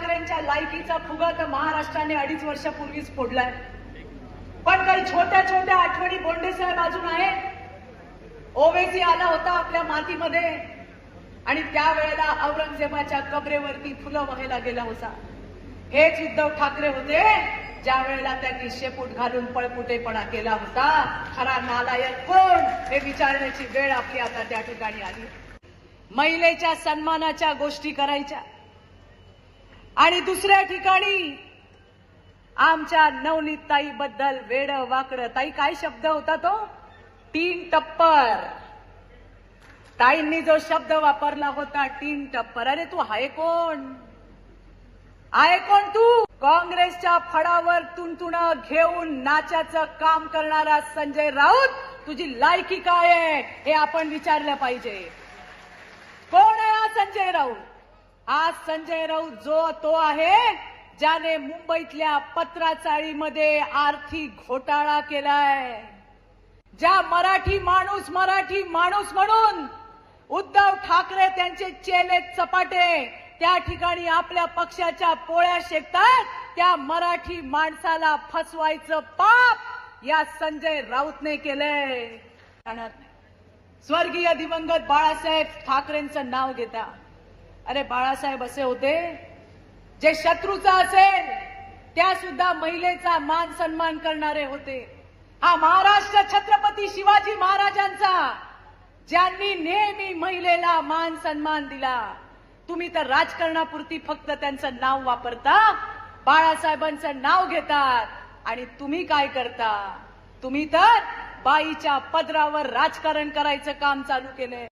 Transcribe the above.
ठाकरेंच्या लायकीचा फुगा तर महाराष्ट्राने अडीच वर्षापूर्वीच फोडलाय. पण काही छोट्या छोट्या आठवणी बोंडे साहेब अजून आहेत. ओवेसी आला होता आपल्या मातीमध्ये आणि त्यावेळेला औरंगजेबाच्या कबरेवरती फुलं व्हायला गेला होता. हेच उद्धव ठाकरे होते ज्या वेळेला त्यांनी शेपूट घालून पळपुटेपणा केला होता. खरा नालायक कोण हे विचारण्याची वेळ आपली आता त्या ठिकाणी आली. महिलेच्या सन्मानाच्या गोष्टी करायच्या. आणि दुसऱ्या ठिकाणी आमच्या नवनीत ताई बद्दल वेड वाकड. ताई काय शब्द होता तो? तीन टप्पर. ताईंनी जो शब्द वापरला होता तीन टप्पर. अरे तू हाय कोण? आहे कोण तू? काँग्रेसच्या फडावर तुणतुणं घेऊन नाचाचं काम करणारा संजय राऊत तुझी लायकी काय आहे? हे आपण विचारलं पाहिजे. कोण आहे हा संजय राऊत? आज संजय राऊत जो तो आहे ज्याने मुंबईतल्या पत्राचाळीमध्ये आर्थिक घोटाळा केलाय. ज्या मराठी माणूस मराठी माणूस म्हणून उद्धव ठाकरे त्यांचे चेले चपाटे त्या ठिकाणी आपल्या पक्षाच्या पोळ्या शेकतात त्या मराठी माणसाला फसवायचं पाप या संजय राऊतने केलंय. स्वर्गीय दिवंगत बाळासाहेब ठाकरेंचं नाव घेता. अरे बाळासाहेब असे होते जे शत्रूचा असेल त्या सुद्धा महिलेचा मान सन्मान करणारे होते. हा महाराष्ट्र छत्रपती शिवाजी महाराजांचा ज्यांनी नेहमी महिलेला मान सन्मान दिला. तुम्ही तर राजकारणापुरती फक्त त्यांचं नाव वापरता बाळासाहेबांचं नाव घेतात आणि तुम्ही काय करता? तुम्ही तर बाईच्या पदरावर राजकारण करायचं काम चालू केलंय.